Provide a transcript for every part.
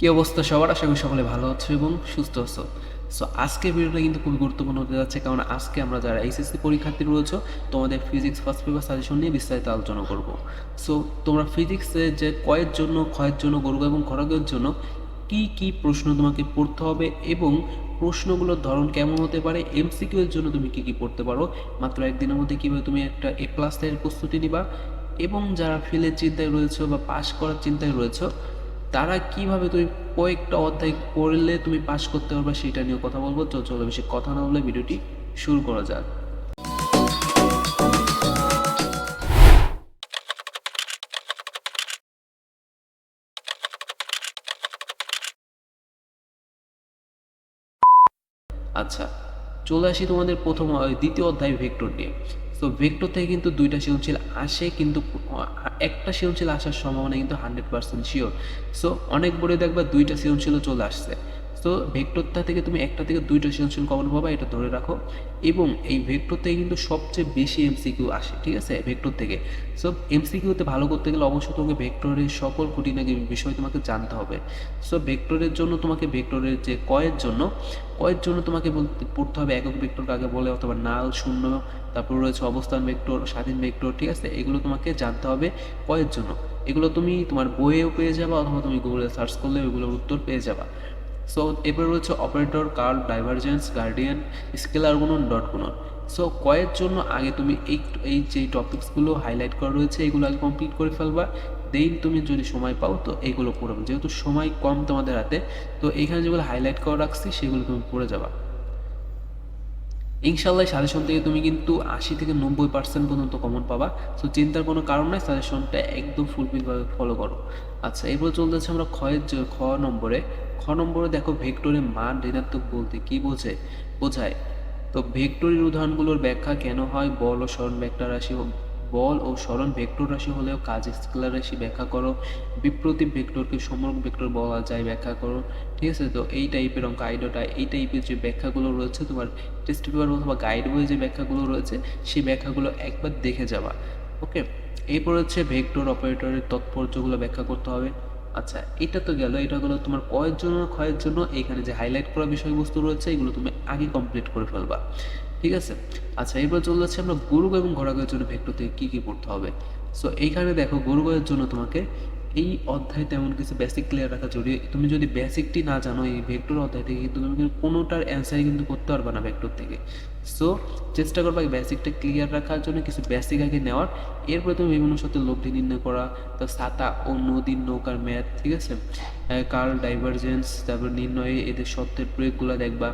কি অবস্থা সবার? আশা করি সকলে ভালো আছো এবং সুস্থ আছো। সো আজকের ভিডিওটা কিন্তু খুবই গুরুত্বপূর্ণ হতে যাচ্ছে, কারণ আজকে আমরা যারা এইচএসসি পরীক্ষার্থী রয়েছে, তোমাদের ফিজিক্স ফার্স্ট পেপার সাজেশন নিয়ে বিস্তারিত আলোচনা করব। সো তোমরা ফিজিক্সে যে কয়ের জন্য, ক্ষয়ের জন্য গরু এবং খড়গের জন্য কি কি প্রশ্ন তোমাকে পড়তে হবে এবং প্রশ্নগুলোর ধরন কেমন হতে পারে এমসিকিউ এর জন্য তুমি কি কি পড়তে পারো, মাত্র একদিনের মধ্যে কীভাবে তুমি একটা এ প্লাস প্রস্তুতি নিবা, এবং যারা ফেলের চিন্তায় রয়েছে বা পাশ করার চিন্তায় রয়েছে তারা কীভাবে তুমি কয়েকটা অধ্যায় পড়লে তুমি পাস করতে পারবে সেটা নিয়ে কথা বলব। তো চলো বেশি কথা না বলে ভিডিওটি শুরু করা যাক। আচ্ছা চলে আসি তোমাদের প্রথম দ্বিতীয় অধ্যায় ভেক্টর নিয়ে। তো ভেক্টর থেকে কিন্তু দুইটা সৃজনশীল আসে কিন্তু, একটা সৃজনশীল আসার সম্ভাবনা কিন্তু হান্ড্রেড পার্সেন্ট শিওর সো অনেক বড় দেখবা দুইটা সৃজনশীলও চলে আসছে। তো ভেক্টরটা থেকে তুমি একটা থেকে দুইটা সৃজনশীল কমন পাবা, এটা ধরে রাখো। এবং এই ভেক্টর থেকে কিন্তু সবচেয়ে বেশি এমসিকিউ আসে, ঠিক আছে? ভেক্টর থেকে। সো এমসিকিউতে ভালো করতে গেলে অবশ্যই তোমাকে ভেক্টরের সকল খুঁটিনাটি বিষয় তোমাকে জানতে হবে। সো ভেক্টরের জন্য তোমাকে ভেক্টরের যে কয়ের জন্য কয়ের জন্য তোমাকে বলতে, পড়তে হবে একক ভেক্টর কাকে বলে, অথবা নাল, শূন্য, তারপর রয়েছে অবস্থান ভেক্টর স্বাধীন ভেক্টর ঠিক আছে? এগুলো তোমাকে জানতে হবে কয়ের জন্য। এগুলো তুমি তোমার বইয়েও পেয়ে যাবা, অথবা তুমি গুগলে সার্চ করলে ওইগুলোর উত্তর পেয়ে যাবা। সো এরপরে রয়েছে operator curl divergence gradient scalar গুণন ডট গুণন সো কয়ের জন্য আগে তুমি এই এই যে টপিকসগুলো হাইলাইট করা রয়েছে, এগুলো আগে কমপ্লিট করে ফেলবা। দেন তুমি যদি সময় পাও, তো এগুলো পড়বে যেহেতু সময় কম তোমাদের হাতে, তো এখানে যেগুলো হাইলাইট করে রাখছি, সেগুলো তুমি পড়ে যাবা। ইনশাল্লাহ সাজেশন থেকে তুমি কিন্তু আশি থেকে নব্বই পার্সেন্ট পর্যন্ত কমন পাবা। সো চিন্তার কোনো কারণ নাই সাজেশনটা একদম ফুলফিলভাবে ফলো করো। আচ্ছা এরপর চলতেছে আমরা জ- খ নম্বরে। খ নম্বরে দেখো ভেক্টরের মান ঋণাত্মক বলতে কি বোঝে? বোঝায়। তো ভেক্টরের উদাহরণগুলোর ব্যাখ্যা কেন হয়? বল ও স্মরণ ভেক্টর রাশি বল ও স্মরণ ভেক্টর রাশি হলেও কাজ স্কেলার রাশি ব্যাখ্যা করো। বিপ্রতীপ ভেক্টরকে সমরক ভেক্টর বলা যায় ব্যাখ্যা করো। ঠিক আছে? তো এই টাইপের অঙ্ক আইডোটা এই টাইপের যে ব্যাখ্যাগুলো রয়েছে, তোমার টেস্ট পেপার অথবা গাইড বইয়ে যে ব্যাখ্যাগুলো রয়েছে, সেই ব্যাখ্যাগুলো একবার দেখে যাবা। ওকে এরপর হচ্ছে ভেক্টর অপারেটরের তৎপর্যগুলো ব্যাখ্যা করতে হবে। আচ্ছা এটা তো গেল, এটা হলো তোমার কয়ের জন্য, ক্ষয়ের জন্য, এখানে যে হাইলাইট করা বিষয়বস্তু রয়েছে, এগুলো তুমি আগে কমপ্লিট করে ফেলবা, ঠিক আছে? আচ্ছা এরপর চলে যাচ্ছে আমরা গরু এবং ঘোড়াগয়ের জন্য ভেক্টর থেকে কী কী পড়তে হবে? সো এইখানে দেখো গরু গয়ের জন্য তোমাকে এই অধ্যায় তেমন কিছু বেসিক ক্লিয়ার রাখা জরুরি। তুমি যদি বেসিকটি না জানো এই ভেক্টর অধ্যায় থেকে কিন্তু তুমি কিন্তু কোনোটার অ্যান্সারই কিন্তু করতে পারবে না ভেক্টর থেকে। সো চেষ্টা করবা বেসিকটা ক্লিয়ার রাখার জন্য কিছু বেসিক আগে নেওয়ার। এরপরে তুমি বিভিন্ন সাথে লব্ধি নির্ণয় করা, তো ছাতা ও নদীর নৌকার ম্যাথ ঠিক আছে? কার্ল ডাইভারজেন্স তারপর নির্ণয়ে, এদের সত্যের প্রয়োগগুলো দেখবা।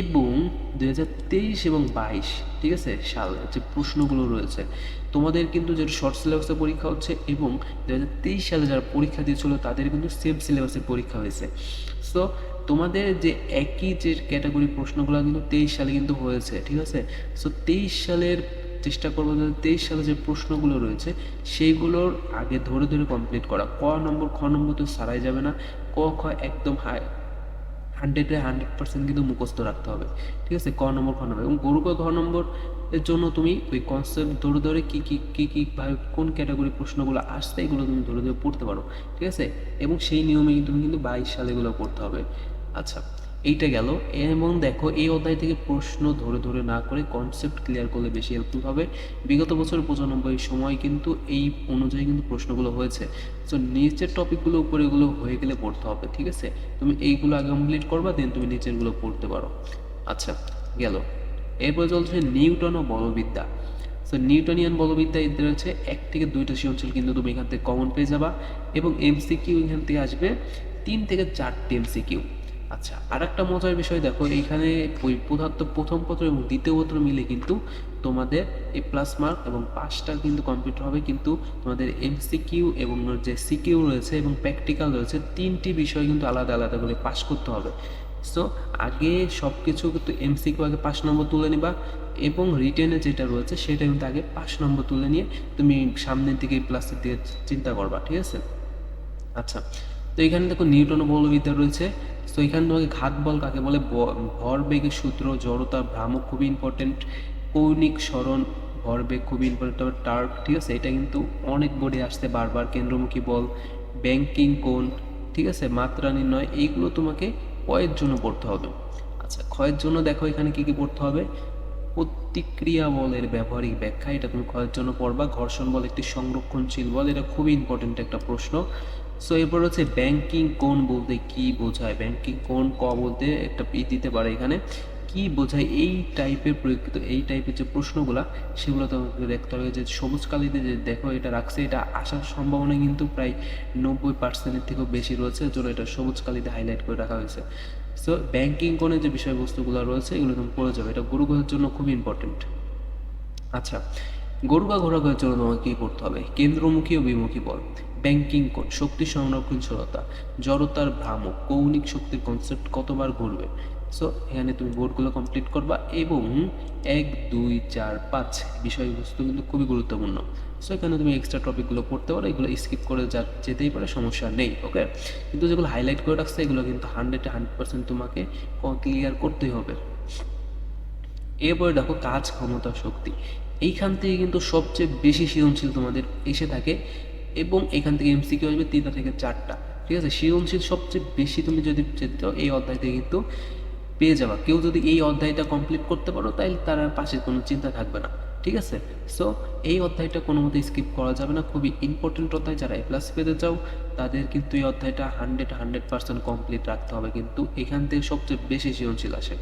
এবং দু হাজার তেইশ এবং বাইশ, ঠিক আছে? সাল, যে প্রশ্নগুলো রয়েছে তোমাদের কিন্তু যে শর্ট সিলেবাসের পরীক্ষা হচ্ছে এবং দু হাজার তেইশ সালে যারা পরীক্ষা দিয়েছিল, তাদের কিন্তু সেম সিলেবাসের পরীক্ষা হয়েছে। সো তোমাদের যে একই যে ক্যাটাগরি প্রশ্নগুলো কিন্তু তেইশ সালে কিন্তু হয়েছে, ঠিক আছে? সো তেইশ সালের চেষ্টা করব যাতে তেইশ সালে যে প্রশ্নগুলো রয়েছে, সেইগুলোর আগে ধরে ধরে কমপ্লিট করা। ক নম্বর, খ নম্বর তো সারাই যাবে না। ক, খ একদম হাই হান্ড্রেডে হান্ড্রেড পার্সেন্ট কিন্তু মুখস্থ রাখতে হবে। ঠিক আছে? ক নম্বর, খ নম্বর। এবং গরু ক নম্বর এর জন্য তুমি ওই কনসেপ্ট ধরে ধরে কী কী কী কী, ভাবে কোন ক্যাটাগরি প্রশ্নগুলো আসছে এগুলো তুমি ধরে ধরে পড়তে পারো। ঠিক আছে? এবং সেই নিয়মেই তুমি কিন্তু বাইশ সালে এগুলো পড়তে হবে। আচ্ছা। এইটা গেল। এবং দেখো, এই অধ্যায় থেকে প্রশ্ন ধরে ধরে না করে কনসেপ্ট ক্লিয়ার করলে বেশি হেল্পফুল হবে। বিগত বছর পঁচানব্বই সময় কিন্তু এই অনুযায়ী কিন্তু প্রশ্নগুলো হয়েছে। সো নিচের টপিকগুলো উপরে এগুলো হয়ে গেলে পড়তে হবে, ঠিক আছে? তুমি এইগুলো আগে কমপ্লিট করবা দেন তুমি নিচেরগুলো পড়তে পারো। আচ্ছা গেল। এরপরে চলছে নিউটন ও বলবিদ্যা। সো নিউটনিয়ান বলবিদ্যা এদের হচ্ছে এক থেকে দুইটা সৃজনশীল কিন্তু তুমি এখান থেকে কমন পেয়ে যাবা। এবং এমসিকিউ এখান থেকে আসবে তিন থেকে চারটে এমসিকিউ আচ্ছা আর একটা মজার বিষয় দেখো এইখানে ওই পদার্থ প্রথম পত্র এবং দ্বিতীয় পত্র মিলে কিন্তু তোমাদের এ প্লাস মার্ক এবং পাঁচটা কিন্তু কমপ্লিট হবে কিন্তু তোমাদের এমসিকিউ এবং যে সিকিউ রয়েছে এবং প্র্যাকটিক্যাল রয়েছে তিনটি বিষয় কিন্তু আলাদা আলাদা করে পাস করতে হবে। সো আগে সব কিছু কিন্তু এমসিকিউ আগে পাঁচ নম্বর তুলে নিবা এবং রিটেনে যেটা রয়েছে সেটা কিন্তু আগে পাঁচ নম্বর তুলে নিয়ে তুমি সামনের দিকে প্লাসের দিকে চিন্তা করবা ঠিক আছে? আচ্ছা তো এখানে দেখো নিউটন বলবিদ্যা রয়েছে। তো এখানে তোমাকে ঘাত বল কাকে বলে? ভরবেগের সূত্র, জড়তা, ভ্রামক খুবই ইম্পর্টেন্ট কৌণিক স্মরণ ভরবেগ খুবই ইম্পর্টেন্ট টার্ক, ঠিক আছে? এটা কিন্তু অনেক বোর্ডে আসতে বারবার। কেন্দ্রমুখী বল ব্যাংকিং কোণ, ঠিক আছে? মাত্রা নির্ণয়, এইগুলো তোমাকে কয়ের জন্য পড়তে হবে। আচ্ছা ক্ষয়ের জন্য দেখো এখানে কি কি পড়তে হবে? প্রতিক্রিয়া বলের ব্যবহারিক ব্যাখ্যা, এটা তুমি ক্ষয়ের জন্য পড়বা। ঘর্ষণ বল একটি সংরক্ষণশীল বল, এটা খুবই ইম্পর্টেন্ট একটা প্রশ্ন। সো এরপর হচ্ছে ব্যাংকিং কোন বলতে কি বোঝায়? ব্যাংকিং কোন ক বলতে একটা ই দিতে পারে এখানে। কি বোঝায়? এই টাইপের প্রয়োগিত এই টাইপের যে প্রশ্নগুলা, সেগুলো তোমাকে দেখতে হবে যে সবুজ কালিতে যে দেখো এটা রাখছে, এটা আসার সম্ভাবনা কিন্তু প্রায় নব্বই পার্সেন্টের থেকেও বেশি রয়েছে জন্য এটা সবুজ কালিতে হাইলাইট করে রাখা হয়েছে। সো ব্যাংকিং কোণে যে বিষয়বস্তুগুলো রয়েছে, এগুলো তুমি পড়ে যাবে। এটা গুরুগ্রহের জন্য খুবই ইম্পর্টেন্ট আচ্ছা গরু বা ঘোড়াঘরের জন্য তোমাকে কী করতে হবে? কেন্দ্রমুখী ও বিমুখী বল। ব্যাংকিং কোড, শক্তি সংরক্ষণশীলতা জড়তার ভ্রামক, কৌণিক শক্তির কনসেপ্ট কতবার ঘুরবে? সো এখানে তুমি বোর্ডগুলো কমপ্লিট করবা এবং এক, দুই, চার, পাঁচ বিষয়বস্তু কিন্তু খুবই গুরুত্বপূর্ণ। সো এখানে তুমি এক্সট্রা টপিকগুলো পড়তে পারো, এগুলো স্কিপ করে যা যেতেই পারে, সমস্যা নেই ওকে কিন্তু যেগুলো হাইলাইট করে রাখছে, এগুলো কিন্তু হান্ড্রেডে হান্ড্রেড পার্সেন্ট তোমাকে ক্লিয়ার করতেই হবে। এরপরে দেখো কাজ, ক্ষমতা, শক্তি। এইখান থেকে কিন্তু সবচেয়ে বেশি সৃজনশীল তোমাদের এসে থাকে এবং এখান থেকে এমসিকিউ আসবে তিনটা থেকে চারটা, ঠিক আছে? সৃজনশীল সবচেয়ে বেশি তুমি যদি যেতে এই অধ্যায় থেকে কিন্তু পেয়ে যাবা। কেউ যদি এই অধ্যায়টা কমপ্লিট করতে পারো তাহলে তার পাশে কোনো চিন্তা থাকবে না, ঠিক আছে? সো এই অধ্যায়টা কোনো মতে স্কিপ করা যাবে না। খুবই ইম্পর্টেন্ট অধ্যায়। যারা এ প্লাস পেতে চাও, তাদের কিন্তু এই অধ্যায়টা হান্ড্রেড হান্ড্রেড পার্সেন্ট কমপ্লিট রাখতে হবে। কিন্তু এখান থেকে সবচেয়ে বেশি সৃজনশীল আসে।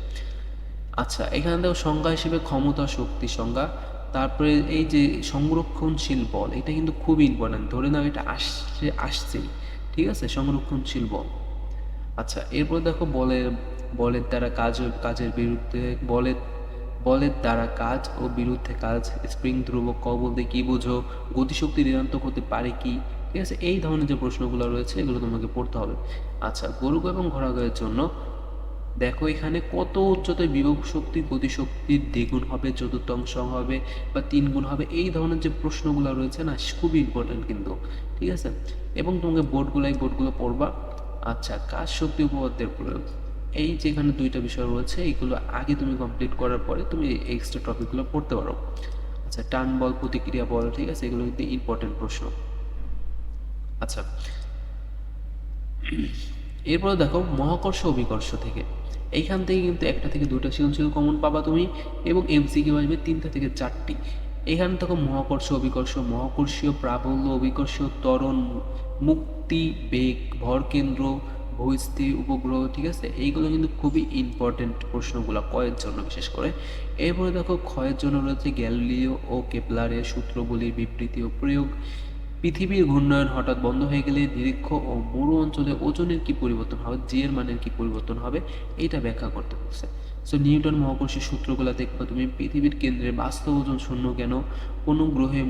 আচ্ছা এখানে দেখো সংজ্ঞা হিসেবে ক্ষমতা, শক্তি, সংজ্ঞা। তারপরে এই যে সংরক্ষণশীল বল, এটা কিন্তু খুবই ইম্পর্ট্যান্ট ধরে নাও এটা আসছে আসছেই ঠিক আছে? সংরক্ষণশীল বল। আচ্ছা এরপর দেখো বলের বলের দ্বারা কাজ, কাজের বিরুদ্ধে, বলের বলের দ্বারা কাজ ও বিরুদ্ধে কাজ, স্প্রিং, ধ্রুবক ক বলতে কি বোঝো? গতিশক্তি ঋণাত্মক হতে পারে কি? ঠিক আছে? এই ধরনের যে প্রশ্নগুলো রয়েছে, এগুলো তোমাকে পড়তে হবে। আচ্ছা গরু এবং ঘোড়াগায়ের জন্য দেখো, এখানে কত উচ্চতায় বিভব শক্তি গতিশক্তির দ্বিগুণ হবে চতুর্থাংশ হবে বা তিন গুণ হবে, এই ধরনের যে প্রশ্নগুলো রয়েছে না, খুবই ইম্পর্টেন্ট কিন্তু, ঠিক আছে? এবং তোমাকে বোর্ডগুলো এই বোর্ডগুলো পড়বা। আচ্ছা কাজ শক্তি উপপাদ্যের প্রয়োগ। এই যেখানে দুইটা বিষয় রয়েছে এইগুলো আগে তুমি কমপ্লিট করার পরে তুমি এক্সট্রা টপিকগুলো পড়তে পারো। আচ্ছা টান বল, প্রতিক্রিয়া বল, ঠিক আছে? এগুলো কিন্তু ইম্পর্টেন্ট প্রশ্ন। আচ্ছা এরপরে দেখো, মহাকর্ষ অভিকর্ষ থেকে। এইখান থেকে কিন্তু একটা থেকে দুটো সৃজনশীল কমন পাবা তুমি, এবং এমসিকিউ আসবে তিনটা থেকে চারটি। এখানে দেখো মহাকর্ষ অভিকর্ষ মহাকর্ষীয় প্রাবল্য অভিকর্ষীয় ত্বরণ, মুক্তি, বেগ, ভর কেন্দ্র ভূস্থির উপগ্রহ, ঠিক আছে? এইগুলো কিন্তু খুবই ইম্পর্টেন্ট প্রশ্নগুলো কয়ের জন্য বিশেষ করে। এরপরে দেখো ক্ষয়ের জন্য রয়েছে গ্যালিলিও ও কেপলারের সূত্রগুলির বিবৃতি ও প্রয়োগ। পৃথিবীর ঘূর্ণায়ন হঠাৎ বন্ধ হয়ে গেলে নিরীক্ষ ও মরু অঞ্চলে ওজনের কি পরিবর্তন হবে জি এর মানের কি পরিবর্তন হবে, এটা ব্যাখ্যা করতে বলছে। সো নিউটন মহাকর্ষের সূত্রগুলো দেখবে তুমি, পৃথিবীর কেন্দ্রে বাস্তব ওজন শূন্য কেন? কোনো গ্রহে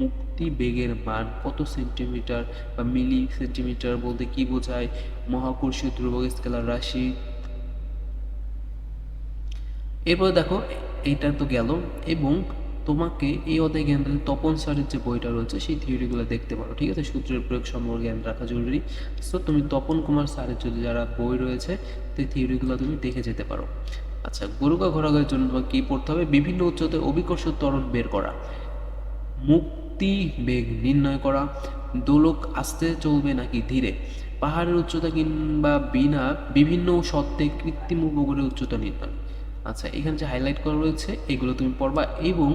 মুক্তি বেগের মান কত সেন্টিমিটার বা মিলি সেন্টিমিটার বলতে কি বোঝায়? মহাকর্ষীয় ধ্রুবক স্কেলার রাশি। এরপর দেখো এইটা তো গেল এবং তোমাকে এই অধ্যায় জ্ঞান রাখতে তপন স্যারের যে বইটা রয়েছে, সেই থিওরিগুলো দেখতে পারো, ঠিক আছে? সূত্রের প্রয়োগ সম্পর্কে জ্ঞান রাখা জরুরি। সো তুমি তপন কুমার স্যারের যদি যারা বই রয়েছে, সেই থিওরিগুলো তুমি দেখে যেতে পারো। আচ্ছা গরুকা ঘোরাঘরের জন্য তোমাকে কী পড়তে হবে? বিভিন্ন উচ্চতায় অভিকর্ষ ত্বরণ বের করা, মুক্তি বেগ নির্ণয় করা, দোলক আস্তে চলবে নাকি ধীরে? পাহাড়ের উচ্চতা কিংবা বিনা বিভিন্ন সত্ত্বে কৃত্রিম উপগ্রহের উচ্চতা নির্ণয়। আচ্ছা এখানে যে হাইলাইট করা রয়েছে, এগুলো তুমি পড়বা এবং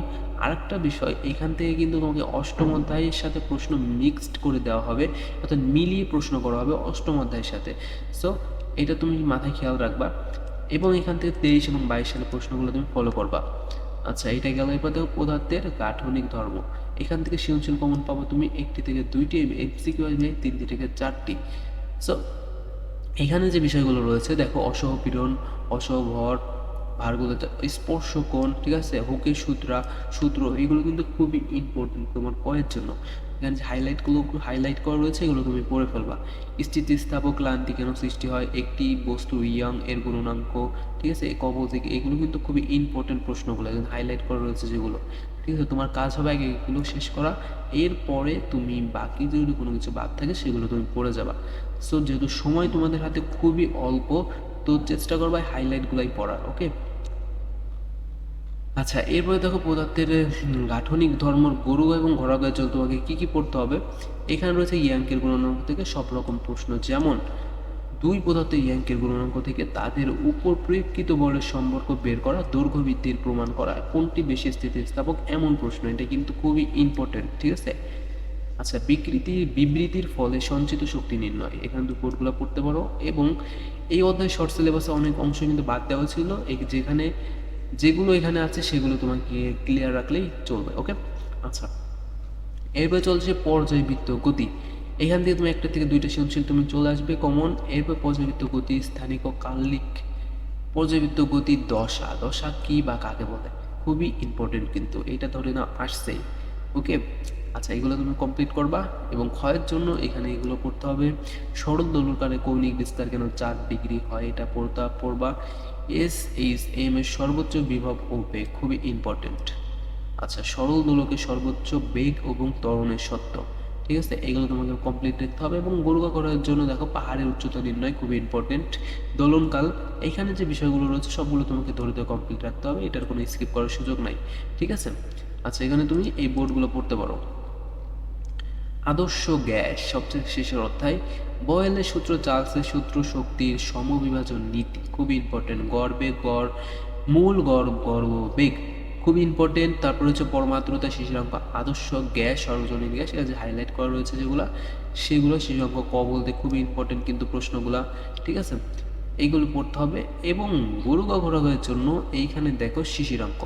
আরেকটা বিষয়, এখান থেকে কিন্তু তোমাকে অষ্টম অধ্যায়ের সাথে প্রশ্ন মিক্সড করে দেওয়া হবে, অর্থাৎ মিলিয়ে প্রশ্ন করা হবে অষ্টম অধ্যায়ের সাথে। সো এটা তুমি মাথায় খেয়াল রাখবা এবং এখান থেকে তেইশ এবং বাইশ সালের প্রশ্নগুলো তুমি ফলো করবা। আচ্ছা এটা গেল এবার দেখো পদার্থের গাঠনিক ধর্ম। এখান থেকে সৃজনশীল কমন পাবো তুমি একটি থেকে দুইটি এমসিকিউ আসবে তিনটি থেকে চারটি। সো এখানে যে বিষয়গুলো রয়েছে, দেখো অসহপীড়ন, অসহভর ভারগুলো স্পর্শ কোণ ঠিক আছে? হুকের সূত্রা, সূত্র, এগুলো কিন্তু খুবই ইম্পর্টেন্ট তোমার কয়ের জন্য। এখানে যে হাইলাইটগুলো হাইলাইট করা রয়েছে, এগুলো তুমি পড়ে ফেলবা। স্থিতিস্থাপক ক্লান্তি কেন সৃষ্টি হয়? একটি বস্তু ইয়াং এর গুণনাঙ্ক ঠিক আছে? কব থেকে, এগুলো কিন্তু খুবই ইম্পর্টেন্ট প্রশ্নগুলো। এখানে হাইলাইট করা রয়েছে যেগুলো। ঠিক আছে, তোমার কাজ হবে আগে এগুলো শেষ করা। এরপরে তুমি বাকি যদি কোনো কিছু বাদ থাকে, সেগুলো তুমি পড়ে যাবা। সো যেহেতু সময় তোমাদের হাতে খুবই অল্প, তো চেষ্টা করবা হাইলাইটগুলাই পড়ার ওকে আচ্ছা এরপরে দেখো পদার্থের গাঠনিক ধর্ম গরু এবং ঘোড়াগায়ের জন্য তোমাকে কী কী পড়তে হবে? এখানে রয়েছে ইয়াঙ্কের গুণাঙ্ক থেকে সব রকম প্রশ্ন। যেমন, দুই পদার্থের ইয়াঙ্কের গুণাঙ্ক থেকে তাদের উপর প্রয়োগকৃত বলের সম্পর্ক বের করা দৈর্ঘ্য বৃদ্ধির প্রমাণ করা। কোনটি বেশি স্থিতিস্থাপক? এমন প্রশ্ন। এটা কিন্তু খুবই ইম্পর্টেন্ট ঠিক আছে? আচ্ছা বিকৃতি, বিবৃতির ফলে সঞ্চিত শক্তি নির্ণয়। এখানে কোডগুলো পড়তে পারো। এবং এই অধ্যায় শর্ট সিলেবাসে অনেক অংশ কিন্তু বাদ দেওয়া ছিল। যেখানে যেগুলো এখানে আছে সেগুলো তোমাকে ক্লিয়ার রাখলেই চলবে ওকে আচ্ছা এরপরে চলছে পর্যায়বৃত্ত গতি। এখান থেকে তুমি একটা থেকে দুইটা সৃজনশীল তুমি চলে আসবে কমন এরপর পর্যায়বৃত্ত গতি স্থানিক ও কালিক পর্যায়বৃত্ত গতির দশা দশা কি বা কাকে বলে? খুবই ইম্পর্টেন্ট কিন্তু, এটা ধরে না আসছেই ওকে আচ্ছা এগুলো তুমি কমপ্লিট করবা এবং ক্ষয়ের জন্য এখানে এগুলো পড়তে হবে। সরল দোলকারে কৌণিক বিস্তার কেন চার ডিগ্রি হয়, এটা পড়তা, পড়বা। এস এইচ এম এর সর্বোচ্চ বিভব ও বেগ খুবই ইম্পর্টেন্ট আচ্ছা সরল দোলকের সর্বোচ্চ বেগ এবং ত্বরণের সত্য ঠিক আছে? এগুলো তোমাকে কমপ্লিট দেখতে হবে এবং গরুকা করার জন্য দেখো পাহাড়ের উচ্চতা নির্ণয় খুবই ইম্পর্টেন্ট দোলনকাল, এখানে যে বিষয়গুলো রয়েছে সবগুলো তোমাকে ধরে ধরে কমপ্লিট রাখতে হবে, এটার কোনো স্কিপ করার সুযোগ নাই, ঠিক আছে? আচ্ছা এখানে তুমি এই বোর্ডগুলো পড়তে পারো। আদর্শ গ্যাস, সবচেয়ে শেষের অধ্যায় বয়েলের সূত্র চার্লসের সূত্র শক্তির সমবিভাজন নীতি। খুব ইম্পর্টেন্ট গর্বে গড়, মূল গড় ও বেগ। খুবই ইম্পর্টেন্ট তারপর হচ্ছে পরমাত্রতা শিশিরাঙ্ক আদর্শ গ্যাস, সর্বজনীন গ্যাস এটা যে হাইলাইট করা রয়েছে যেগুলো, সেগুলো শিশিরাঙ্ক ক বলতে খুবই ইম্পর্টেন্ট কিন্তু প্রশ্নগুলা, ঠিক আছে? এইগুলো পড়তে হবে এবং গরু ঘোরাঘরের জন্য এইখানে দেখো শিশিরাঙ্ক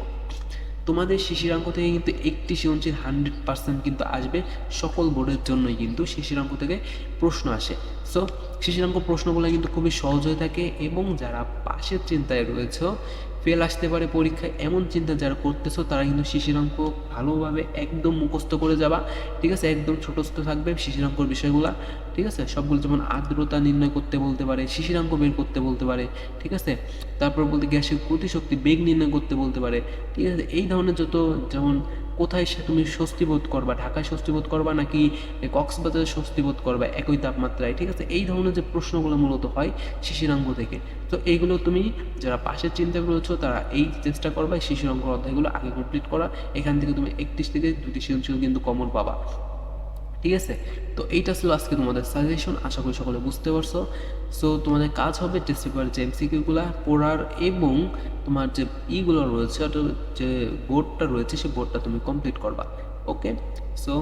তোমাদের শিশিরাঙ্ক থেকে কিন্তু একটি সৃজনশীল হান্ড্রেড পার্সেন্ট কিন্তু আসবে। সকল বোর্ডের জন্যই কিন্তু শিশিরাঙ্ক থেকে প্রশ্ন আসে। সো শিশিরাঙ্ক প্রশ্নগুলো কিন্তু খুবই সহজ হয়ে থাকে এবং যারা পাশের চিন্তায় রয়েছে ফেল আসতে পারে পরীক্ষায়, এমন চিন্তা যারা করতেছো, তারা কিন্তু শিশির অঙ্ক ভালোভাবে একদম মুখস্থ করে যাবা, ঠিক আছে? একদম ছোটস্থ থাকবে শিশির অঙ্কর বিষয়গুলো, ঠিক আছে? সবগুলো যেমন আর্দ্রতা নির্ণয় করতে বলতে পারে, শিশির অঙ্ক বের করতে বলতে পারে, ঠিক আছে? তারপর বলতে গ্যাসের গতিশক্তি বেগ নির্ণয় করতে বলতে পারে, ঠিক আছে? এই ধরনের যত যেমন কোথায় সে তুমি স্বস্তি বোধ করবা? ঢাকায় স্বস্তি বোধ করবা নাকি কক্সবাজারে স্বস্তি বোধ করবা? একই তাপমাত্রায়, ঠিক আছে? এই ধরনের যে প্রশ্নগুলো মূলত হয় শিশিরাঙ্গ থেকে। তো এইগুলো তুমি যারা পাশের চিন্তা করেছ তারা এই চেষ্টা করবা শিশিরাঙ্গ অধ্যায়গুলো আগে কমপ্লিট করা। এখান থেকে তুমি একত্রিশ থেকে দুটি সৃজনশীল কিন্তু কমন পাবা। ঠিক আছে? তো এইটা ছিল আজকে তোমাদের সাজেশন আশা করি সকলে বুঝতে পারছ। সো তোমাদের কাজ হবে টেস্ট পেপার যে এমসিকিউগুলো পড়ার এবং তোমার যে ইগুলো রয়েছে, অর্থাৎ যে বোর্ডটা রয়েছে সেই বোর্ডটা তুমি কমপ্লিট করবা। ওকে সো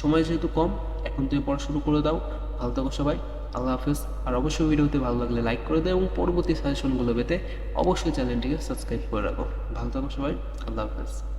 সময় যেহেতু কম, এখন তুমি পড়া শুরু করে দাও। ভালো থাকো সবাই, আল্লাহ হাফেজ। আর অবশ্যই ভিডিওতে ভালো লাগলে লাইক করে দাও এবং পরবর্তী সাজেশনগুলো পেতে অবশ্যই চ্যানেলটিকে সাবস্ক্রাইব করে রাখো। ভালো থাকো সবাই, আল্লাহ হাফেজ।